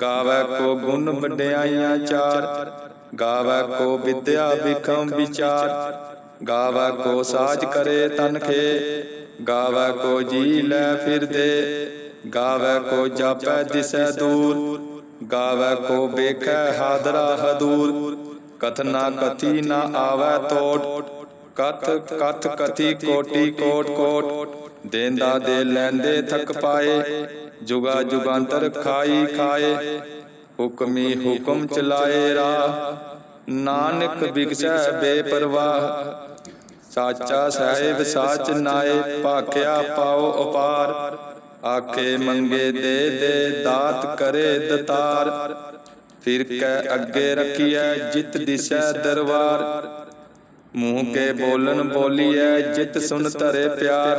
ਗਾਵੇ ਕੋ ਗੁਣ ਵਡਿਆਈਆਂ ਚਾਰ, ਗਾਵੇ ਕੋ ਵਿਦਿਆ ਵਿਖਮ ਵਿਚਾਰ, ਗਾਵੇ ਕੋ ਸਾਜ ਕਰੇ ਤਨਖੇ ਗਾਵੇ ਕੋ ਜੀ ਲੈ ਫਿਰਦੇ ਗਾਵੇ ਕੋ ਜਾਪੈ ਦਿਸੈ ਦੂਰ, ਗਾਵੇ ਕੋ ਵੇਖੈ ਹਾਦਰਾ ਹਦੂਰ ਕਥਨਾ ਕਥੀ ਨਾ ਆਵੈ ਤੋਟ, ਕਥ ਕਥ ਕਥੀ ਕੋਟੀ ਕੋਟ ਕੋਟ, ਦੇਂਦਾ ਦੇ ਲੈਂਦੇ ਥਕ ਪਾਏ ਜੁਗਾ ਜੁਗਾਂਤਰ ਖਾਈ ਖਾਏ, ਹੁਕਮੀ ਹੁਕਮ ਚਲਾਏ ਰਾ ਨਾਨਕ ਬਿਗਸੈ ਬੇਪਰਵਾਹ, ਸਾਚਾ ਸਾਹਿਬ ਸਾਚ ਨਾਏ, ਭਾਖਿਆ ਪਾਓ ਅਪਾਰ। ਆਖੇ ਮੰਗੇ ਦੇ ਦੇ, ਦਾਤ ਕਰੇ ਦਤਾਰ। ਫਿਰ ਕੈ ਅੱਗੇ ਰੱਖੀਐ, ਜਿਤ ਦਿਸੈ ਦਰਬਾਰ। ਮੂੰਹ ਕੇ ਬੋਲਨ ਬੋਲੀਐ, ਜਿਤ ਸੁਨ ਧਰੇ ਪਿਆਰ।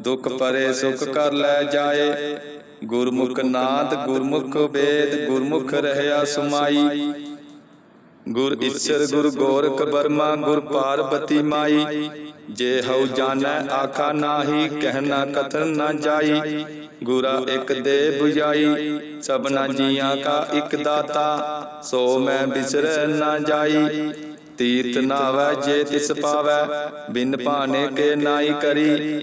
ਦੁਖ ਪਰੇ ਸੁਖ ਕਰ ਲੈ ਜਾਏ। ਗੁਰਮੁਖ ਨਾਦ ਗੁਰਮੁਖ ਵੇਦ, ਗੁਰਮੁਖ ਰਹਿਆ ਸੁਮਾਈ। ਗੁਰ ਈਸਰ, ਗੁਰ ਗੋਰਖ ਬਰਮਾ ਗੁਰ ਪਾਰਬਤੀ ਮਾਈ। ਜੇ ਹਉ ਜਾਣੈ, ਆਖਾ ਨਾਹੀ ਕਹਿਣਾ ਕਥਨ ਨਾ ਜਾਈ। ਗੁਰਾ ਇਕ ਦੇ 부ਜਾਈ ਸਭਨਾ ਜੀਆਂ ਕਾ ਇਕ ਦਾਤਾ। ਸੋ ਮੈਂ ਬਿਸਰੈ ਨਾ ਜਾਈ। ਤੀਰਥ ਨਾਵੈ ਜੇ ਤਿਸ ਪਾਵੈ, ਬਿਨ ਭਾਣੇ ਕੇ ਨਾਈ ਕਰੀ।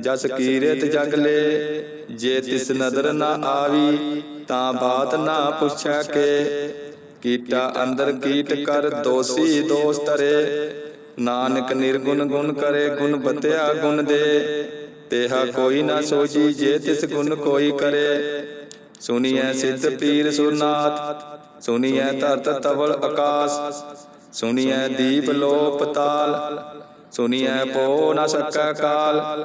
ਜਸ ਕੀਰਤ ਜਗ ਲੇ ਜੇ ਤਿਸ ਨਦਰ ਨਾ ਆਵੀ ਤਾਂ ਬਾਤ ਨਾ ਪੁੱਛੈ ਕੇ। ਕੀਟਾ ਅੰਦਰ ਕੀਟ ਕਰ ਦੋਸੀ ਦੋਸ ਤਰੇ। ਨਾਨਕ ਨਿਰਗੁਣ ਗੁਣ ਕਰੇ ਗੁਣ ਬਤਿਆ ਗੁਣ ਦੇ। ਤੇਹਾ ਕੋਈ ਨਾ ਸੋਜੀ ਜੇ ਤਿਸ ਗੁਣ ਕੋਈ ਕਰੇ। ਸੁਨੀਐ ਸਿੱਧ ਪੀਰ ਸੁਨਾਥ ਸੁਨੀਐ ਧਰਤ ਤਵਲ ਆਕਾਸ ਸੁਨੀਐ ਦੀਪ ਲੋ ਪਤਾਲ ਸੁਨੀਐ ਪੋ ਨ ਸਕੈ ਕਾਲ।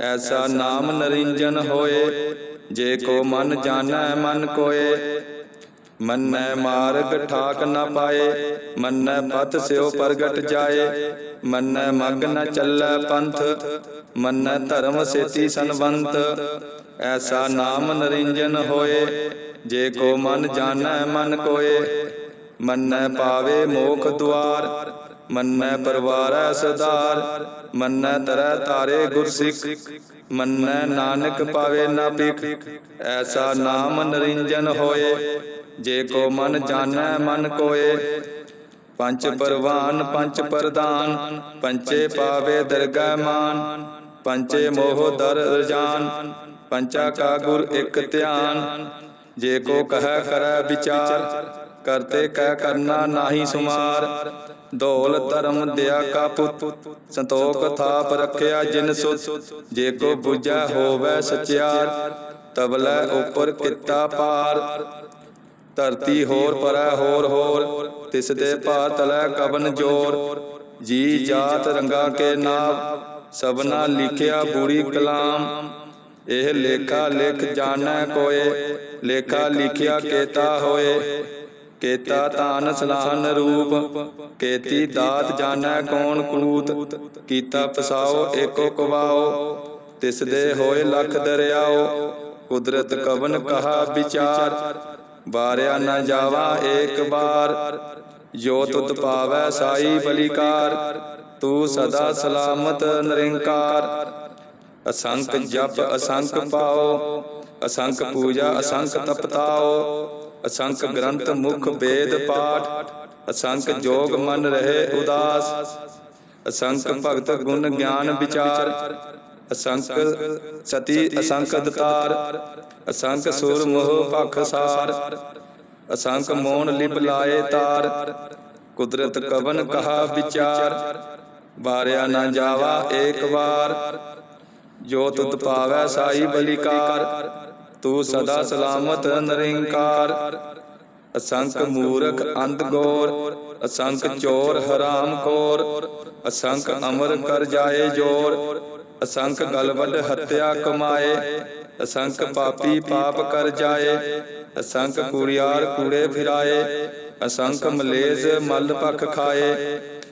ਐਸਾ ਨਾਮ ਨਰਿੰਜਨ ਹੋਏ, ਜੇ ਕੋ ਮਨ ਜਾਣੈ, ਮਨ ਕੋਏ। ਮੰਨੈ ਮਾਰਗ ਠਾਕ ਨਾ ਪਾਏ, ਮੰਨੈ ਪਤ ਸਿਓ ਪ੍ਰਗਟ ਜਾਏ। ਮੰਨੈ ਮਗ ਨ ਚੱਲੈ ਪੰਥ, ਮੰਨੈ ਧਰਮ ਸੇਤੀ ਸੰਵੰਤ ਐਸਾ ਨਾਮ ਨਰਿੰਜਨ ਹੋਏ, ਜੇ ਕੋ ਮਨ ਜਾਣੈ, ਮਨ ਕੋਏ। ਮੰਨੈ ਪਾਵੇ ਮੋਖ ਦੁਆਰ, ਮੰਨੈ ਪਰਵਾਰੈ ਸਦਾਰ ਮੰਨੈ ਤਰੈ ਤਾਰੇ ਗੁਰਸਿੱਖ, ਮੰਨੈ ਨਾਨਕ ਪਾਵੇ ਨਾ ਭਿਖ ਐਸਾ ਨਾਮ ਨਰਿੰਜਨ ਹੋਏ, ਜੇ ਕੋ ਮਨ ਜਾਣੈ ਮਨ ਕੋਏ। ਪੰਜ ਪਰਵਾਨ, ਪੰਜ ਪ੍ਰਦਾਨ ਪੰਚੇ ਪਾਵੇ ਦਰਗਹਿ ਮਾਨ ਪੰਚੇ ਮੋਹ ਦਰ ਰਜਾਨ ਪੰਚਾ ਕਾ ਗੁਰ ਇਕ ਧਿਆਨ, ਜੇ ਕੋ ਕਹੈ ਕਰੈ ਵਿਚਾਰ ਕਰਤੇ ਕਹਿ ਕਰਨਾ ਨਾਹੀ ਸੁਮਾਰ। ਧੌਲ ਧਰਮ ਦਿਆ ਕਾ ਪੁੱਤ। ਸੰਤੋਖ ਥਾਪ ਰੱਖਿਆ ਜਿਨ ਸੁਤ। ਜੇ ਕੋ 부ਜੈ ਹੋਵੇ ਸਚਿਆਰ, ਤਬਲੇ ਉਪਰ ਕੀਤਾ ਪਾਰ ਧਰਤੀ ਹੋਰ ਪਰੈ ਹੋਰ ਹੋਰ, ਤਿਸ ਦੇ ਭਾ ਤਲੈ ਕਬਨ ਜੋਰ। ਜੀ ਜਾਤ ਰੰਗਾ ਕੇ ਨਾਮ ਸਭਨਾ ਲਿਖਿਆ ਬੁਰੀ ਕਲਾਮ। ਇਹ ਲੇਖਾ ਲਿਖ ਜਾਣੈ ਕੋਏ, ਲੇਖਾ ਲਿਖਿਆ ਕੇਤਾ ਹੋਏ। ਕੇਤਾ ਤਾਨ ਸਲਾਨ ਰੂਪ, ਕੇਤੀ ਦਾਤ ਜਾਣੈ ਕੌਣ ਕੂਤ, ਕੀਤਾ ਪਸਾਓ ਏਕੋ ਕਵਾਓ, ਤਿਸ ਦੇ ਹੋਏ ਲਖ ਦਰਿਆਓ, ਕੁਦਰਤ ਕਵਨ ਕਹਾ ਵਿਚਾਰ, ਵਾਰਿਆ ਨਾ ਜਾਵਾ ਏਕ ਬਾਰ ਜੋ ਤੁਤ ਪਾਵੈ ਸਾਈ ਬਲਿਕਾਰ, ਤੂੰ ਸਦਾ ਸਲਾਮਤ ਨਿਰੰਕਾਰ। ਅਸੰਖ ਜਪ ਅਸੰਖ ਪਾਓ ਅਸੰਖ ਪੂਜਾ ਅਸੰਖ ਤਪਤਾਓ ਅਸੰਖ ਗ੍ਰੰਥ ਮੁਖ ਵੇਦ ਪਾਠ ਅਸੰਖ ਜੋਗ ਮਨ ਰਹੇ ਉਦਾਸ ਅਸੰਖ ਭਗਤ ਗੁਣ ਗਿਆਨ ਵਿਚਾਰ ਅਸੰਖ ਸਤੀ ਅਸੰਖ ਦਤਾਰ ਅਸੰਖ ਸੁਰ ਮੋਹ ਭਖ ਸਾਰ ਅਸੰਖ ਮੋਨ ਲਿਪ ਲਾਏ ਤਾਰ ਕੁਦਰਤ ਕਵਨ ਕਹਾ ਵਿਚਾਰ ਬਾਰਿਆ ਨਾ ਜਾਵਾ ਏਕ ਵਾਰ ਜੋ ਤੁਤ ਪਾਵੈ ਸਾਈ ਬਲਿਕਾਰ ਤੂੰ ਸਦਾ ਸਲਾਮਤ ਨਿਰੰਕਾਰ। ਅਸੰਖ ਮੂਰਖ ਅੰਧ ਗੋਰ। ਅਸੰਖ ਚੋਰ ਹਰਾਮ ਖੋਰ ਅਸੰਖ ਅਮਰ ਕਰ ਜਾਏ ਜੋਰ। ਅਸੰਖ ਗਲਵਡ ਹੱਤਿਆ ਕਮਾਏ। ਅਸੰਖ ਪਾਪੀ ਪਾਪ ਕਰ ਜਾਏ। ਅਸੰਖ ਕੁੜਿਆਰ ਕੂੜੇ ਫਿਰਾਏ। ਅਸੰਖ ਮਲੇਜ਼ ਮਲ ਪਖ ਖਾਏ।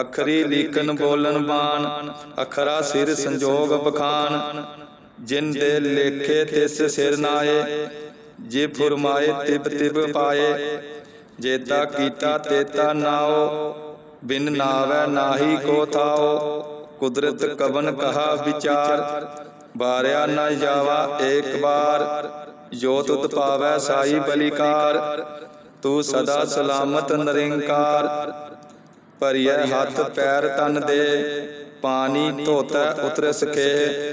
ਅਖਰੀ ਲੀਕਨ ਬੋਲਨ ਬਾਣ, ਅਖਰਾ ਸਿਰ ਸੰਜੋਗ ਬਖਾਨ। ਜਿਨ ਦੇ ਲੇਖੇ ਤਿਸ ਸਿਰ ਨਾਏ, ਜੇ ਫੁਰਮਾਏ ਤਿਬ ਤਿਬ ਪਾਏ। ਜੇਤਾ ਕੀਤਾ ਤੇਤਾ ਨਾਓ, ਬਿਨ ਨਾਵੈ ਨਾਹੀ ਕੋ ਥਾਓ। ਕੁਦਰਤ ਕਵਨ ਕਹਾ ਵਿਚਾਰ, ਬਾਰਿਆ ਨਾ ਜਾਵਾ ਏਕ ਬਾਰ। ਜੋ ਤੁਤ ਪਾਵੈ ਸਾਈ ਬਲਿਕਾਰ, ਤੂੰ ਸਦਾ ਸਲਾਮਤ ਨਿਰੰਕਾਰ। ਭਰੀਐ ਹੱਥ ਪੈਰ ਤਨ ਦੇ ਪਾਣੀ ਧੋਤੈ ਉਤਰ ਸਕੇ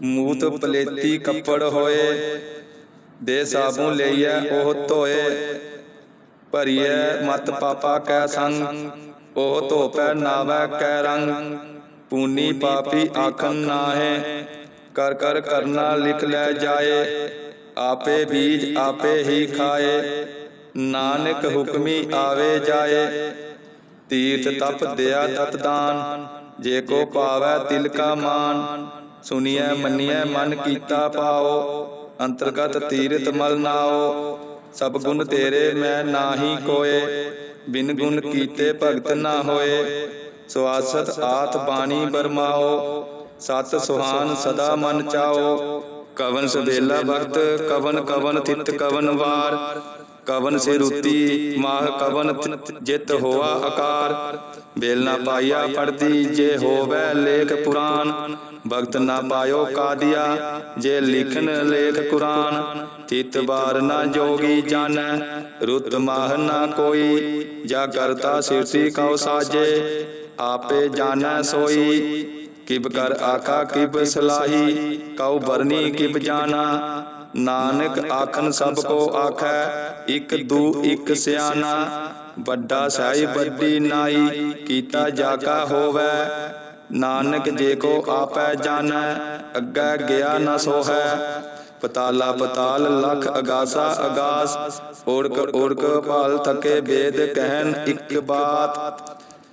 ਮੂਤ ਪਲੇਤੀ ਕੱਪੜ ਹੋਏ ਦੇ ਸਾਬੂ ਲਈਐ ਉਹ ਧੋਏ। ਭਰੀਐ ਮਤ ਪਾਪਾ ਕੈ ਸੰਗ ਉਹ ਧੋਪੈ ਨਾਵੈ ਕੈ ਰੰਗ ਪੂਨੀ ਪਾਪੀ ਆਖਨ ਨਾਹੇ। ਕਰ ਕਰ ਕਰਨਾ ਲਿਖ ਲੈ ਜਾਏ। ਆਪੇ ਬੀਜ ਆਪੇ ਹੀ ਖਾਏ। ਨਾਨਕ ਹੁਕਮੀ ਆਵੇ ਜਾਏ। ਤੀਰਥ ਤਪ ਦਿਆ ਤਤ ਦਾਨ ਜੇ ਕੋ ਪਾਵੈ ਤਿਲ ਕਾ ਮਾਨ ਸੁਨੀਐ ਮੰਨੀਐ ਮਨ ਕੀਤਾ ਪਾਓ ਅੰਤਰਗਤ ਤੀਰਥ ਮਲ ਨਾਓ ਸਭ ਗੁਣ ਤੇਰੇ ਮੈਂ ਨਾਹੀ ਕੋਏ ਬਿਨ ਗੁਣ ਕੀਤੇ ਭਗਤ ਨਾ ਹੋਏ ਸਵਾਸਤ ਆਤ ਬਾਣੀ ਬਰਮਾਓ ਸਤ ਸੁਹਾਨ ਸਦਾ ਮਨ ਚਾਓ ਕਵਨ ਸਵੇਲਾ ਭਗਤ ਕਵਨ ਕਵਨ ਥਿਤ ਕਵਨ ਵਾਰ, ਕਵਨ ਸੇ ਰੁਤੀ ਮਾਹ ਕਵਨ ਥਿਤ ਜਿਤ ਹੋਆ ਆਕਾਰ। ਬੇਲ ਨਾ ਪਾਈਆ ਪੜਦੀ ਜੇ ਹੋਵੇ ਲੇਖ ਪੁਰਾਨ ਭਗਤ ਨਾ ਪਾਇਓ ਕਾਦੀਆ ਜੇ ਲਿਖਨ ਲੇਖ ਕੁਰਾਨ। ਤਿਤ ਬਾਰ ਨਾ ਜੋਗੀ ਜਾਣੈ, ਰੁਤ ਮਾਹ ਨਾ ਕੋਈ, ਜਾ ਕਰਤਾ ਸਿਰਸੀ ਕਉ ਸਾਜੇ, ਆਪੇ ਜਾਣੈ ਸੋਈ। ਕਿਬ ਕਰ ਆਖਾ, ਕਿਬ ਸਲਾਹੀ, ਕਉ ਬਰਨੀ ਕਿਬ ਜਾਣਾ। ਨਾਨਕ ਆਖਨ ਸਭ ਕੋ ਆਖੈ, ਇਕ ਦੂ ਇਕ ਸਿਆਣਾ। ਵੱਡਾ ਸਾਈ ਵੱਡੀ ਨਾਈ, ਕੀਤਾ ਜਾਗਾ ਹੋਵੇ। ਨਾਨਕ ਜੇ ਕੋ ਆਪੈ ਜਾਣੈ, ਅੱਗੇ ਗਿਆ ਨਾ ਸੋਹੈ। ਪਤਾਲਾ ਪਤਾਲ ਲਖ ਅਗਾਸਾ ਅਗਾਸ, ਓੜਕ ਓੜਕ ਭਾਲ ਥਕੇ ਵੇਦ ਕਹਿਨ ਇੱਕ ਬਾਤ।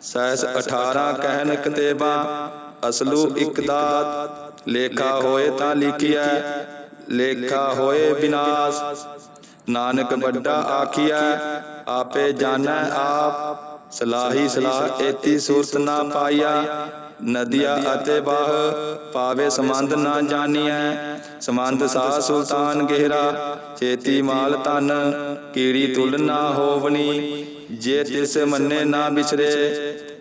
ਸਹਿਸ 18 ਕਹਿਨ ਕਤੇਬਾ ਅਸਲੂ ਇੱਕ ਦਾਤ, ਲੇਖਾ ਹੋਏ ਤਾਂ ਲਿਖਿਆ ਲੇਖਾ ਹੋਏ ਬਿਨਾਸ਼। ਨਾਨਕ ਵੱਡਾ ਆਖੀਐ, ਆਪੇ ਜਾਣੈ ਆਪ, ਸਲਾਹੀ ਸਲਾਹ ਏਤੀ ਸੂਰਤ ਨਾ ਪਾਇਆ ਨਦੀਆਂ ਅਤੇ ਬਾਹ ਪਾਵੇ ਸਮੰਦ ਨਾ ਜਾਣੀਐ। ਸਮੰਦ ਸਾ ਸੁਲਤਾਨ ਗਹਿਰਾ ਚੇਤੀ ਮਾਲ ਤਨ ਕੀੜੀ ਤੁਲ ਨਾ ਹੋਵਨੀ ਜੇ ਤਿਸ ਮੰਨੇ ਨਾ ਵਿਚਰੇ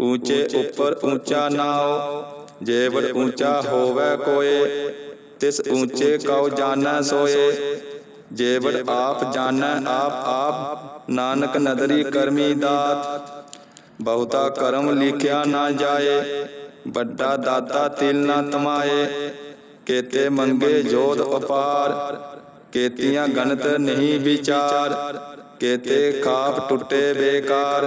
ਊਚੇ ਉੱਪਰ ਊਚਾ ਨਾਉ ਜੇਵੜ ਊਚਾ ਹੋਵੇ ਕੋਏ ਤਿਸ ਊਚੇ ਕਉ ਜਾਣੈ ਸੋਏ ਜੇਵੜ ਆਪ ਜਾਣੈ ਆਪ ਆਪ ਨਾਨਕ ਨਦਰੀ ਕਰਮੀ ਦਾਤ ਬਹੁਤਾ ਕਰਮ ਲਿਖਿਆ ਨਾ ਜਾਏ ਵੱਡਾ ਦਾਤਾ ਤਿਲ ਨਾ ਤਮਾਏ ਕੇਤੇ ਮੰਗੇ ਜੋਧ ਅਪਾਰ ਕੇਤੀਆਂ ਗਣਤ ਨਹੀਂ ਵਿਚਾਰ ਕੇਤੇ ਖਾਪ ਟੁੱਟੇ ਬੇਕਾਰ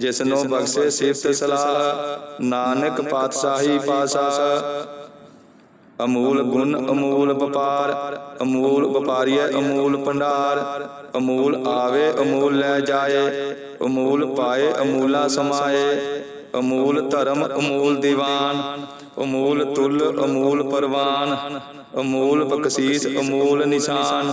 ਜਿਸਨੋ ਬਖਸ਼ੇ ਸਿਫਤ ਸਲਾਹ ਨਾਨਕ ਪਾਤਸ਼ਾਹੀ ਪਾਸਾ ਅਮੂਲ ਗੁਣ ਅਮੂਲ ਵਪਾਰ ਅਮੂਲ ਵਪਾਰੀਐ ਅਮੂਲ ਭੰਡਾਰ ਅਮੂਲ ਆਵੇ ਅਮੂਲ ਲੈ ਜਾਏ ਅਮੂਲ ਪਾਏ ਅਮੂਲਾ ਸਮਾਏ ਅਮੂਲ ਧਰਮ ਅਮੂਲ ਦੀਵਾਨ ਅਮੂਲ ਤੁਲ ਅਮੂਲ ਪਰਵਾਨ ਅਮੂਲ ਬਖਸ਼ੀਸ ਅਮੂਲ ਨਿਸ਼ਾਨ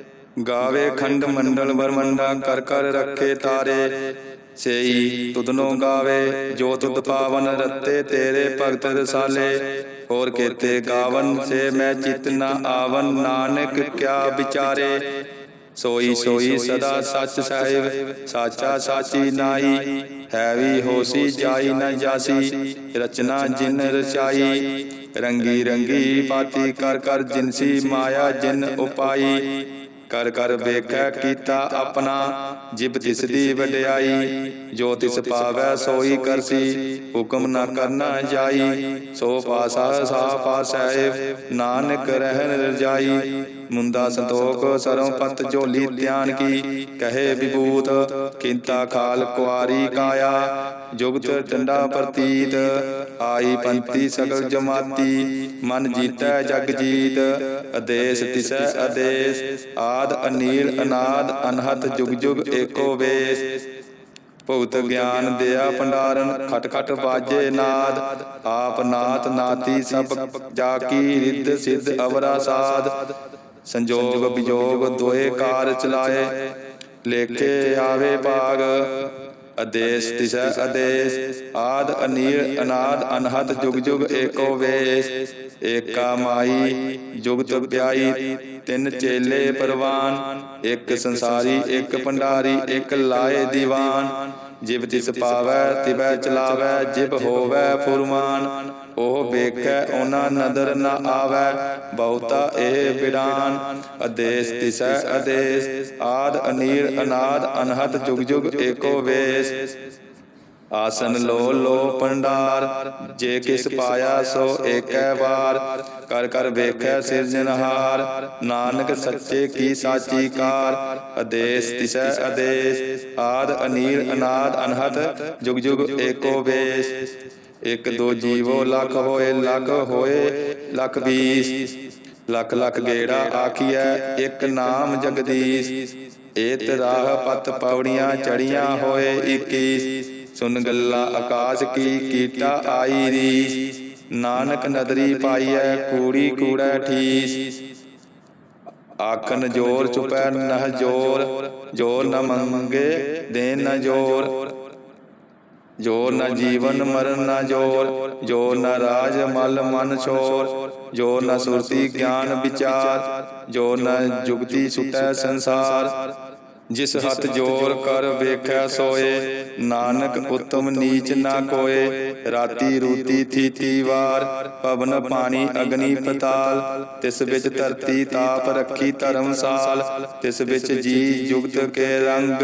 ਗਾਵੇ ਖੰਡ ਮੰਡਲ ਬਰਮੰਡਾ ਕਰ ਕਰ ਰੱਖੇ ਤਾਰੇ। ਸੇਈ ਤੁਧਨੋ ਗਾਵੇ, ਜੋ ਤੁਧ ਪਾਵਨ ਰਤੇ ਤੇਰੇ ਭਗਤ ਰਸਾਲੇ। ਹੋਰ ਕੇਤੇ ਗਾਵਨ, ਸੇ ਮੈਂ ਚਿਤ ਨ ਆਵਨ, ਨਾਨਕ ਕਿਆ ਵਿਚਾਰੇ। ਸੋਈ ਸੋਈ ਸਦਾ ਸੱਚ ਸਾਹਿਬ, ਸਾਚਾ ਸਾਚੀ ਨਾਈ ਹੈ ਵੀ ਹੋਸੀ, ਜਾਈ ਨਾ ਜਾਸੀ, ਰਚਨਾ ਜਿਨ ਰਚਾਈ। ਰੰਗੀ ਰੰਗੀ ਬਾਤੀ ਕਰ ਕਰ ਜਿਨਸੀ ਮਾਇਆ ਜਿਨ ਉਪਾਈ। ਕਰ ਕਰ ਵੇਖੈ ਕੀਤਾ ਆਪਣਾ, ਜਿਬ ਤਿਸ ਦੀ ਵਡਿਆਈ, ਜੋ ਤਿਸ ਪਾਵੈ ਸੋਈ ਕਰਸੀ, ਹੁਕਮ ਨਾ ਕਰਨਾ ਜਾਈ, ਸੋ ਪਾਸਾ ਸਾ ਪਾਸੈਬ ਨਾਨਕ ਰਹਿਣ ਰਜਾਈ। ਮੁੰਦਾ ਸੰਤੋਖ ਸਰੋਂ ਪਤ ਝੋਲੀ ਧਿਆਨ ਕੀ, ਕਹੇ ਵਿਭੂਤ, ਕਿੰਤਾ ਖਾਲ ਕੁਆਰੀ ਕਾਇਆ ਜੁਗਤ ਟੰਡਾ ਪ੍ਰਤੀਤ ਆਈ ਪੰਤੀ ਸਗਲ ਜਮਾਤੀ ਮਨ ਜੀਤੈ ਜਗ ਜੀਤ ਅਦੇਸ ਤਿਸੈ ਅਦੇਸ ਆਦ ਅਨੀਲ ਅਨਾਦ ਅਨਹਤ ਜੁਗ ਜੁਗ ਏਕੋ ਵੇਸ। ਭਉਤ ਗਿਆਨ ਦਿਆ ਭੰਡਾਰਨ ਖਟ ਖਟ ਬਾਜੇ ਨਾਦ। ਆਪ ਨਾਥ ਨਾਤੀ ਸਭ ਜਾ ਕੀ ਰਿੱਧ ਸਿੱਧ ਅਵਰਾ ਸਾਧ। ਸੰਜੋਗ ਵਿਜੋਗ ਦੋਏ ਕਾਰ ਚਲਾਏ। ਲੇਖੇ ਆਵੇ ਭਾਗ। ਅਦੇਸ ਤਿਸੈ ਅਦੇਸ ਆਦ, ਅਨੀਲ, ਅਨਾਦ ਅਨਹਤ ਜੁਗ ਜੁਗ, ਏਕੋ ਵੇਸ, ਏਕਾ ਮਾਈ ਜੁਗਤ ਪਿਆਈ, ਤਿੰਨ ਚੇਲੇ ਪਰਵਾਨ, ਇੱਕ ਸੰਸਾਰੀ, ਇੱਕ ਭੰਡਾਰੀ, ਇੱਕ ਲਾਏ ਦੀਵਾਨ, ਜਿਬ ਤਿਸ ਪਾਵੈ, ਤਿਬੈ ਚਲਾਵੈ, ਜਿਬ ਹੋਵੈ ਫੁਰਮਾਨ। ਉਹ ਵੇਖੈ ਉਹਨਾਂ ਨਦਰ ਨ ਆਵੈ। ਬਹੁਤਾ ਇਹ ਬਿਡਾਨ ਅਦੇਸ ਤਿਸੈ ਅਦੇਸ ਆਦ ਅਨੀਰ ਅਨਾਦ ਅਨਹਤ ਜੁਗ ਜੁਗ ਏਕੋ ਵੇਸ। ਆਸਨ ਲੋ ਲੋ ਪੰਡਾਰ ਜੇ ਕਿਸ ਪਾਇਆ ਸੋ ਏਕੈ ਵਾਰ। ਕਰ ਕਰ ਵੇਖੈ ਸਿਰਜਨਹਾਰ ਨਾਨਕ ਸੱਚੇ ਕੀ ਸਾਚੀ ਕਾਰ। ਅਦੇਸ ਤਿਸੈ ਅਦੇਸ ਆਦ ਅਨੀਲ ਅਨਾਦ ਅਨਹਤ ਜੁਗ ਜੁਗ ਏਕੋ ਵੇਸ। ਇਕ ਦੋ ਜੀਵੋ ਲੱਖ ਹੋਏ ਲੱਖ ਹੋਏ ਲੱਖ ਵੀਸ ਲੱਖ ਲੱਖ ਗੇੜਾ ਆਖੀਐ ਇੱਕ ਨਾਮ ਜਗਦੀਸ਼ ਏਤ ਰਾਹ ਪਤ ਪੌੜੀਆਂ ਚੜੀਆਂ ਹੋਏ 21 ਸੁਨ ਗੱਲਾਂ ਆਕਾਸ਼ ਕੀ ਕੀਟਾ ਆਈ ਰੀਸ ਨਾਨਕ ਨਦਰੀ ਪਾਈਐ ਕੂੜੀ ਕੂੜੈ ਠੀਸ ਆਖਨ ਜੋਰ ਚੁਪੈ ਨਹ ਜੋਰ ਜੋਰ ਨ ਮੰਗੇ ਦੇਨ ਨ ਜੋਰ। ਜੋਰ ਨ ਜੀਵਨ ਮਰਨ ਨ ਜੋਰ ਜੋਰ ਨ ਰਾਜ ਮਲ ਮਨ ਛੋਰ ਜੋਰ ਨ ਸੁਰਤੀ ਗਿਆਨ ਵਿਚਾਰ ਜੋਰ ਨ ਜੁਗਤੀ ਸੁਟੈ ਸੰਸਾਰ। ਜਿਸ ਹੱਥ ਜੋਰ ਕਰ ਵੇਖੈ ਸੋਏ ਨਾਨਕ ਉਤਮ ਨੀਚ ਨਾ ਕੋਏ ਰਾਤੀ ਰੂਤੀ ਥੀਤੀ ਵਾਰ ਪਵਨ ਪਾਣੀ ਅਗਨੀ ਪਤਾਲ ਤਿਸ ਵਿੱਚ ਧਰਤੀ ਤਾਪ ਰੱਖੀ ਧਰਮਸਾਲ ਤਿਸ ਵਿੱਚ ਜੀ ਜੁਗਤ ਕੇ ਰੰਗ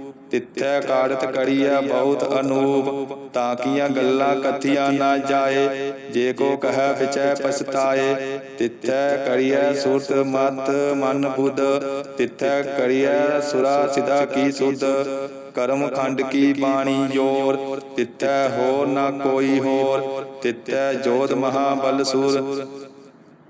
ਤਿੱਥੈ ਕਾੜਤ ਕੜੀਐ ਬਹੁਤ ਅਨੂਪ, ਤਾਂ ਕੀਆਂ ਗੱਲਾਂ ਕਥੀਆਂ ਨਾ ਜਾਏ, ਜੇ ਕੋ ਕਹੈ ਵਿਚੈ ਪਛਤਾਏ। ਤਿੱਥੈ ਕੜੀਐ ਸੁਰਤ ਮਤ ਮਨ ਬੁੱਧ, ਤਿੱਥੈ ਕੜੀਐ ਸੁਰਾ ਸਿਦਾ ਕੀ ਸੁਧ। ਕਰਮ ਖੰਡ ਕੀ ਬਾਣੀ ਜੋਰ ਤਿਤੈ ਹੋਰ ਨਾ ਕੋਈ ਹੋਰ ਤਿਤੈ ਜੋਤ ਮਹਾਬਲ ਸੂਰ।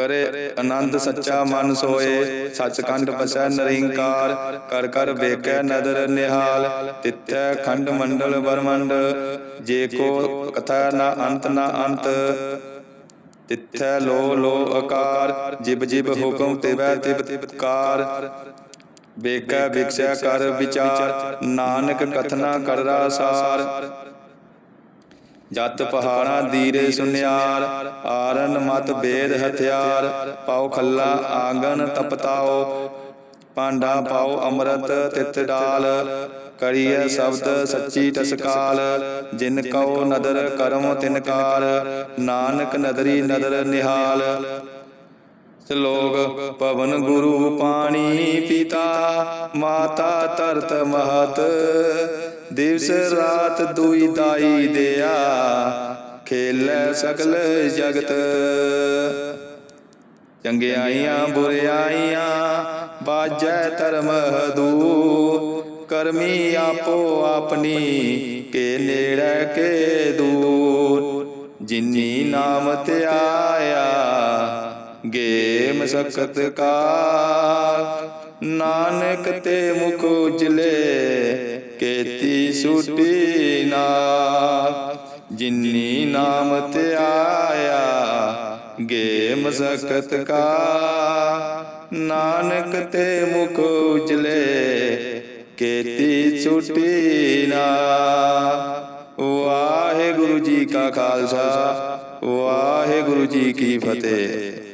ਕਰੇ ਆਨੰਦ ਸੱਚਾ ਮਨ ਸੋਏ, ਸੱਚਖੰਡ ਬਸੈ ਨਰਿੰਕਾਰ, ਕਰ ਕਰ ਵੇਖੈ ਨਦਰ ਨਿਹਾਲ ਤਿਤੈ ਖੰਡ ਮੰਡਲ ਬਰਮੰਡ ਜੇ ਕੋ ਕਥਾ ਨਾ ਅੰਤ ਨਾ ਅੰਤ। ਤਿਥੈ ਲੋ ਲੋ ਆਕਾਰ ਜਿਬ ਜਿਬ ਹੁਕਮ ਤਿਵੈ ਤਿਬ ਤਿਬਕਾਰ। ਵੇਖੈ ਵਿਖਸੈ ਕਰ ਵਿਚਾਰ, ਨਾਨਕ ਕਥਨਾ ਕਰਰਾ ਸਾਰ। ਜਤ ਪਹਾੜਾਂ ਦੀਰੇ ਸੁਨਿਆਰ, ਆਰਨ ਮਤ ਬੇਦ ਹਥਿਆਰ ਪਾਉ ਖੱਲਾ ਆਂਗਨ ਤਪਤਾਓ ਪਾਂਡਾ ਪਾਉ ਅੰਮ੍ਰਿਤ ਤਿਤ ਡਾਲ ਕਰੀਐ ਸ਼ਬਦ ਸੱਚੀ ਟਸਕਾਲ, ਜਿਨ ਕਉ ਨਦਰ ਕਰਮ ਤਿਨਕਾਰ ਨਾਨਕ ਨਦਰੀ ਨਦਰ ਨਿਹਾਲ। ਸ਼ਲੋਕ ਪਵਨ ਗੁਰੂ ਪਾਣੀ ਪਿਤਾ, ਮਾਤਾ ਤਰਤ ਮਹਤ ਦਿਵਸ ਰਾਤ ਦੁਈ ਦਾਈ ਦਿਆ। ਖੇਲੇ ਸਕਲ ਜਗਤ। ਚੰਗਿਆਈਆਂ ਬੁਰਿਆਈਆਂ ਬਾਜੈ ਧਰਮ ਹਦੂ। ਕਰਮੀ ਆਪੋ ਆਪਣੀ। ਕੇ ਨੇੜੇ ਕੇ ਦੂਰ। ਜਿਨੀ ਨਾਮ ਧਿਆਇਆ ਗੇ ਮਸਕਤ ਕਾ ਨਾਨਕ ਤੇ ਮੁਖ ਉਜਲੇ। ਕੇਤੀ ਨਾ। ਜਿਨੀ ਨਾਮ ਤੇ ਆਇਆ ਗੇ ਮਸਕਤ ਕਾ। ਨਾਨਕ ਤੇ ਮੁਖ ਉਜਲੇ, ਕੇਤੀ ਛੁਟੀ ਨਾ। ਵਾਹਿਗੁਰੂ ਜੀ ਕਾ ਖਾਲਸਾ, ਵਾਹਿਗੁਰੂ ਜੀ ਕੀ ਫਤਿਹ।